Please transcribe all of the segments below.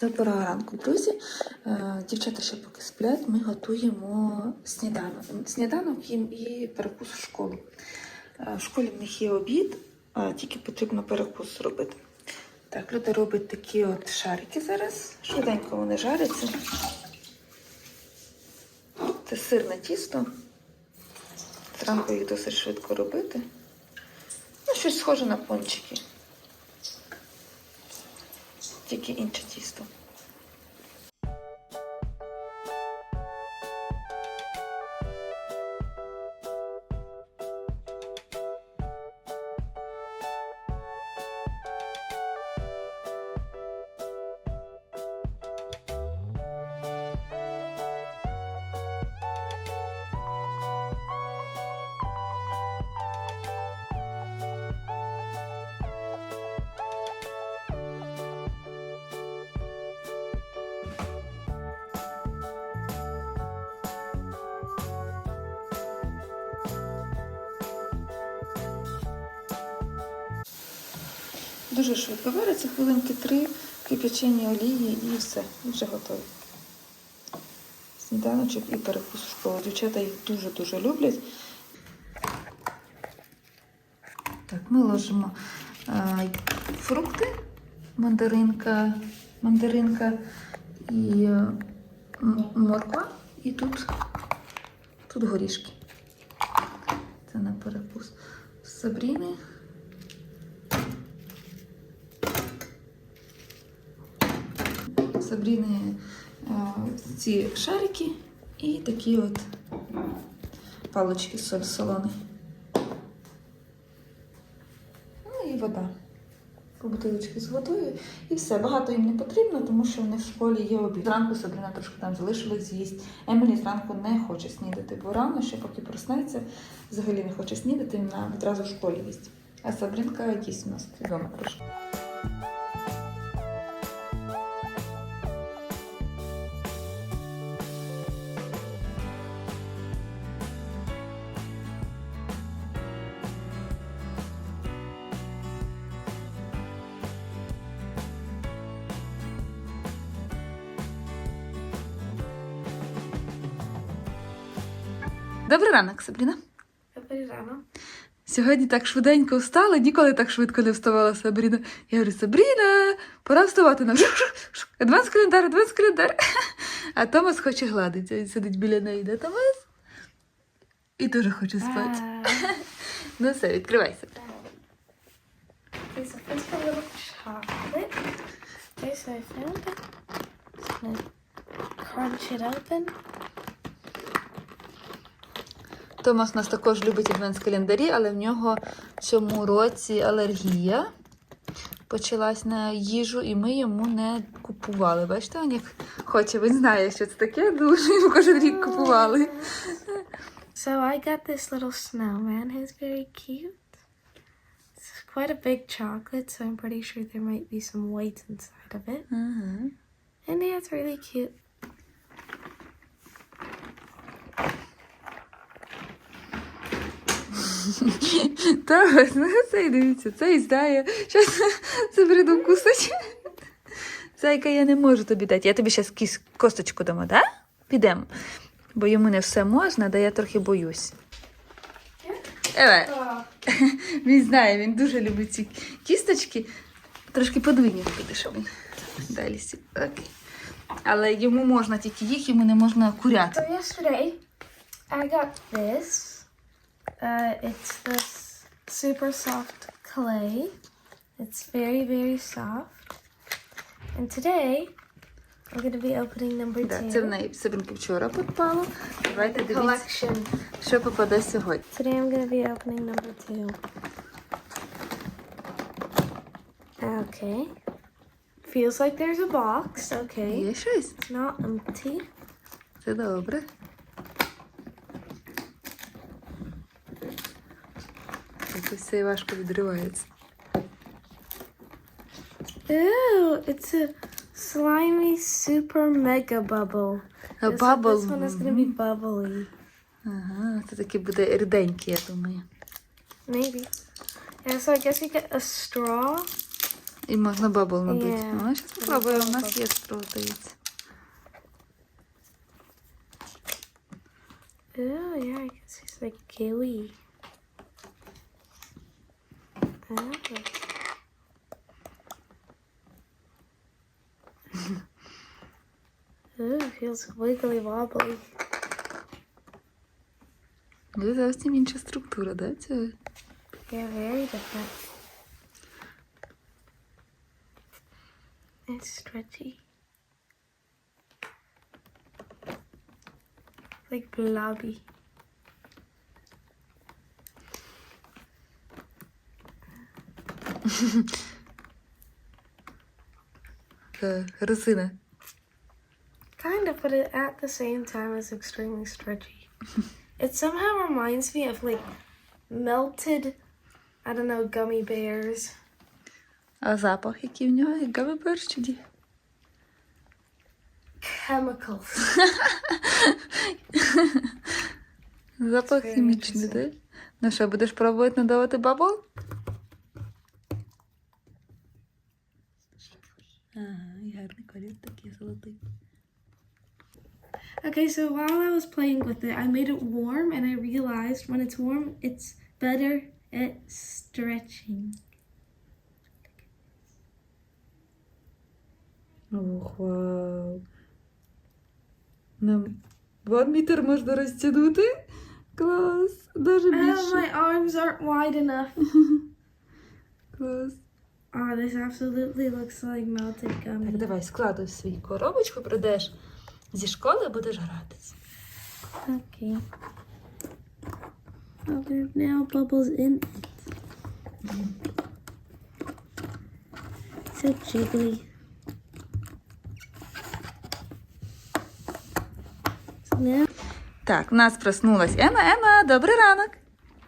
Доброго ранку, друзі. Е, Дівчата ще поки сплять, ми готуємо сніданок. Сніданок їм і перекус в школу. Е, В школі в них є обід, тільки потрібно перекус зробити. Так, люди роблять такі от шарики зараз. Швиденько вони жаряться. Це сирне тісто. Зранку їх досить швидко робити. Ну, щось схоже на пончики. Тільки інше тісто. Дуже швидко вариться, хвилинки три, кипячені олії і все, вже готові. Сніданочок і перекус в школу. Дівчата їх дуже-дуже люблять. Так, ми ложимо е, фрукти, мандаринка, мандаринка і е, морква, і тут, тут горішки. Це на перекус. Сабріни. Сабріни е, ці шарики і такі от палички соль солоні. Ну і вода. Бутилочки з водою. І все. Багато їм не потрібно, тому що в них в школі є обід. Зранку Сабріна трошки там залишилась з'їсть. Емілі зранку не хоче снідати, бо рано, ще поки проснеться, взагалі не хоче снідати, вона відразу в школі їсть. А Сабрінка їсть у нас вдома трошки. Ранок, Сабріна. Добрий ранок. Сьогодні так швиденько встала, ніколи так швидко не вставала Сабріна. Я говорю, Сабріна, пора вставати нам. Адванс календар, адванс календар. А Томас хоче гладитися. Він сидить біля неї, де Томас? І дуже хоче спати. Ну все, відкривайся. Okay, so first a little chocolate. Okay, so I found it. Just gonna crunch it open. Томас у нас також любить адванс календарі, але в нього в цьому році алергія почалась на їжу, і ми йому не купували. Бачите, він як хоче, він знає, що це таке, дуже йому кожен рік купували. So I got this little snowman who's very cute. It's quite a big chocolate, so I'm pretty sure there might be some weight inside of it. Ага. And yeah, it's really cute. Так, ну цей дивіться, цей знає. Щас забреду вкусить. Зайка, я не можу тобі дати. Я тобі зараз косточку дамо, так? Підемо. Бо йому не все можна, да я трохи боюсь. Еве. Він знає, він дуже любить ці кісточки. Трошки подвинь піде, щоб він далі сів. Окей. Але йому можна тільки їх, йому не можна куряти. I got this. Uh, it's this super soft clay. It's very, very soft. And today, I'm going to be opening number Да, two. це в неї Сабінки вчора попало. Давайте The дивіться, collection. що попаде сьогодні. Today, I'm going to be opening number two. Okay. Feels like there's a box. Okay. Є щось? It's not empty. Це добре. Якось цей важко відривається. Ooh, it's a slimy super mega bubble. А This, бабл. this one is going to be bubbly. Ага, це такий буде ріденький, я думаю. Maybe. Yeah, so I guess you get a straw І можна бабл набити. Є. Ну, зараз спробуємо, у нас є стру, здається. Oh, yeah, I can see it's like gooey. Oh. Ooh, feels wiggly wobbly. Це зовсім інша структура, да? Цього? Yeah, very different. It's stretchy. Like blobby. Е, Резина. Kind of, but it, at the same time is extremely stretchy. it somehow reminds me of like melted, I don't know, gummy bears. А запах, який в нього, як гавибер чуді. Chemicals. Запах Very хімічний, interesting. так? Ну що, будеш пробувати надавати бабл? Ага, і гарний колір такий золотий. Okay, so while I was playing with it, I made it warm and I realized when it's warm, it's better at stretching. Ох, вау. Нам вон метр можна розтягнути. Клас. Даже Oh, більше. my arms aren't wide enough. Клас. Oh, this absolutely looks like melted Так, давай складуй свій коробочку, прийдеш зі школи, будеш гратись. Okay. Oh, there are now bubbles in it. So jiggly. So now Так, в нас проснулась Ема. Ема, добрий ранок.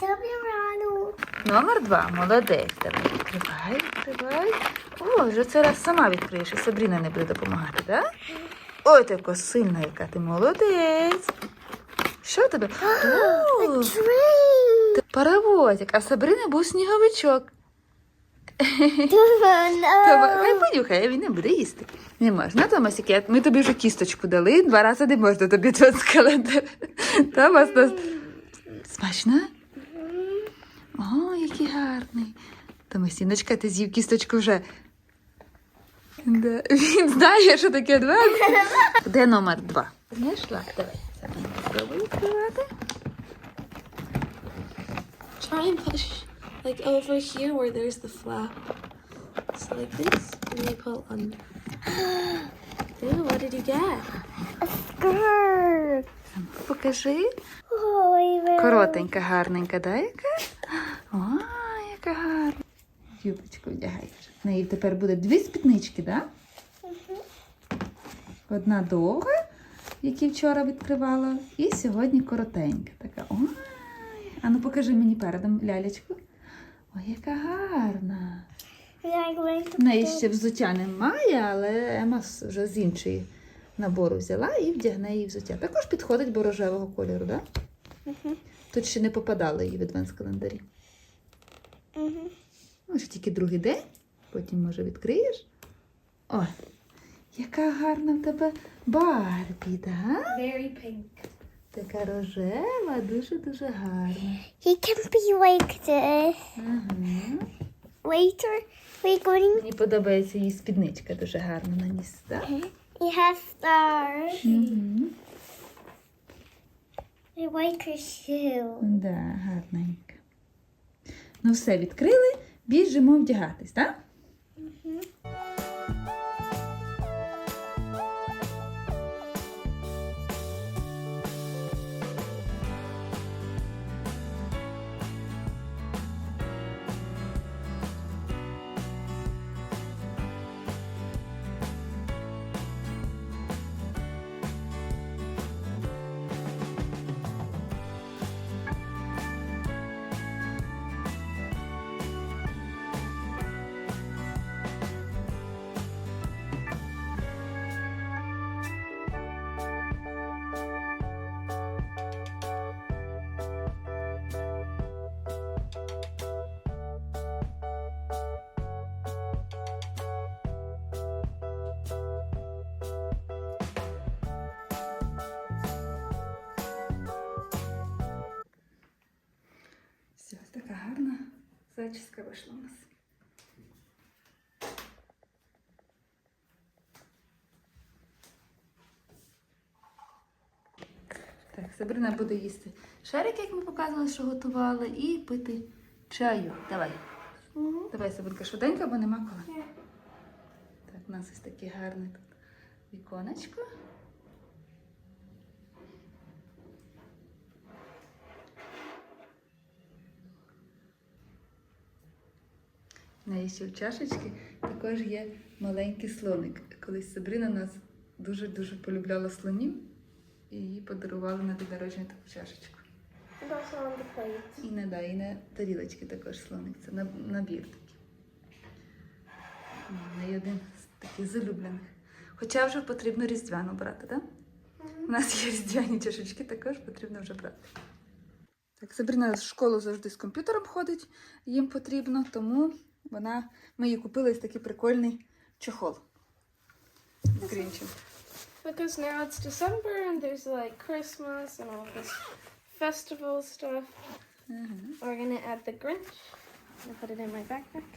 Добрий ранок. Номер два. Молодець. Давай відкривай, відкривай. О, вже це раз сама відкриєш, і Сабріна не буде допомагати, так? Ой, ти яка сильна, яка ти молодець. Що тебе? О, ти паровозик, а в Сабрини був сніговичок. Хай понюхає, він не буде їсти. Не можна, Томасик, ми тобі вже кісточку дали, два рази не можна тобі тут календар. Томас нас... Смачно? О, який гарний. Томасіночка, ти з'їв кісточку вже. Да. Він знає, що таке два. Де номер два? Знайшла? Давай. Спробуй відкривати. Try and push like over here where there's the flap. So like this, and you pull under. Ooh, what did you get? Skirt. Покажи. Коротенька, гарненька, да, яка? Юбочку вдягай. В неї тепер буде дві спіднички, да? Одна довга, які вчора відкривала, і сьогодні коротенька. Така. Ой. А ну покажи мені передом лялечку. Ой, яка гарна. В неї ще взуття немає, але Ема вже з іншої набору взяла і вдягне її взуття. Також підходить бо рожевого кольору, так? Да? Тут ще не попадали її в адвенс-календарі. Мгм. Може, тільки другий день, потім, може, відкриєш. Ой, яка гарна в тебе Барбі, так? Very pink. Така рожева, дуже-дуже гарна. He can be like this. Ага. Later, we're going. Мені подобається її спідничка дуже гарна на ніс, так? He has stars. Угу. I like her shoe. Да, гарненька. Ну все, відкрили, біжимо вдягатись, так? Гарна зачіска вийшла у нас. Так, Сабрина буде їсти шарик, як ми показували, що готували, і пити чаю. Давай. Давай, Сабинка, швиденько, бо нема коли. Так, у нас ось таке гарне тут віконечко. На її ще в чашечці також є маленький слоник. Колись Сабрина нас дуже-дуже полюбляла слонів і їй подарували на день народження таку чашечку. І на, да, і на тарілочки також слоник. Це набір такий. Неї один з таких залюблених. Хоча вже потрібно різдвяну брати, так? У нас є різдвяні чашечки, також потрібно вже брати. Так, Сабріна в школу завжди з комп'ютером ходить, їм потрібно, тому вона, ми їй купили ось такий прикольний чохол. З Грінчем. Because now it's December and there's like Christmas and all this festival stuff. Мгм. We're gonna add the Grinch. I'm gonna put it in my backpack.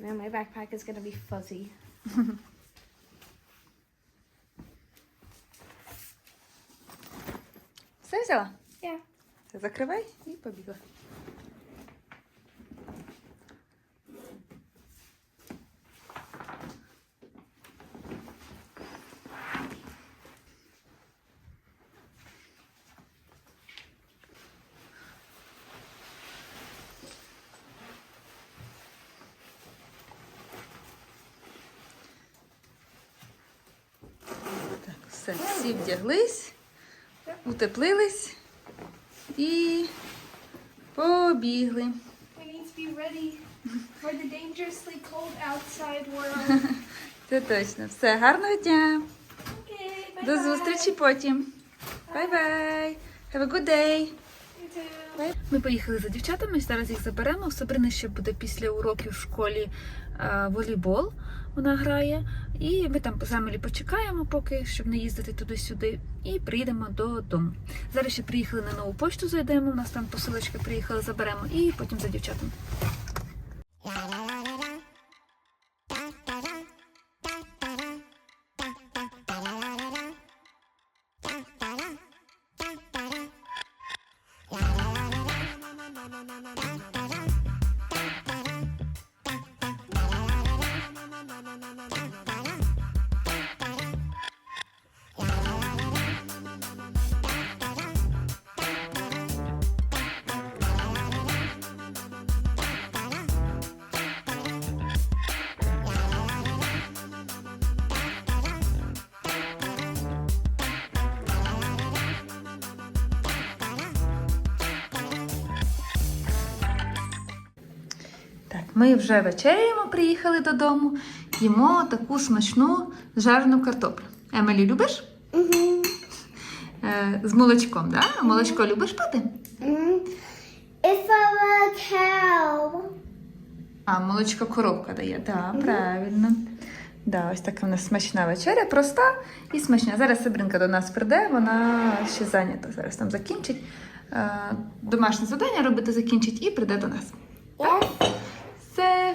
Now my backpack is gonna be fuzzy. Все взяла? Yeah. Все, Закривай і побігла. Все, всі вдяглись, утеплились і побігли. Це точно. Все, гарного дня. До зустрічі потім. Бай-бай. Have a good day. Ми поїхали за дівчатами, зараз їх заберемо. У Сабрини ще буде після уроків в школі е, волейбол. Вона грає. І ми там по Замелі почекаємо, поки щоб не їздити туди-сюди, і приїдемо додому. Зараз ще приїхали на нову почту, зайдемо. У нас там посилочки приїхали, заберемо, і потім за дівчатами. Ми вже вечеряємо, приїхали додому, їмо таку смачну жарену картоплю. Емелі, любиш? Е, з молочком, да? А Молочко любиш пити? If I were a cow. А, молочко коробка дає, так, правильно. Да, ось така в нас смачна вечеря, проста і смачна. Зараз Сабринка до нас прийде, вона ще зайнята. Зараз там закінчить. Е, домашнє завдання робити закінчить і прийде до нас. Yes.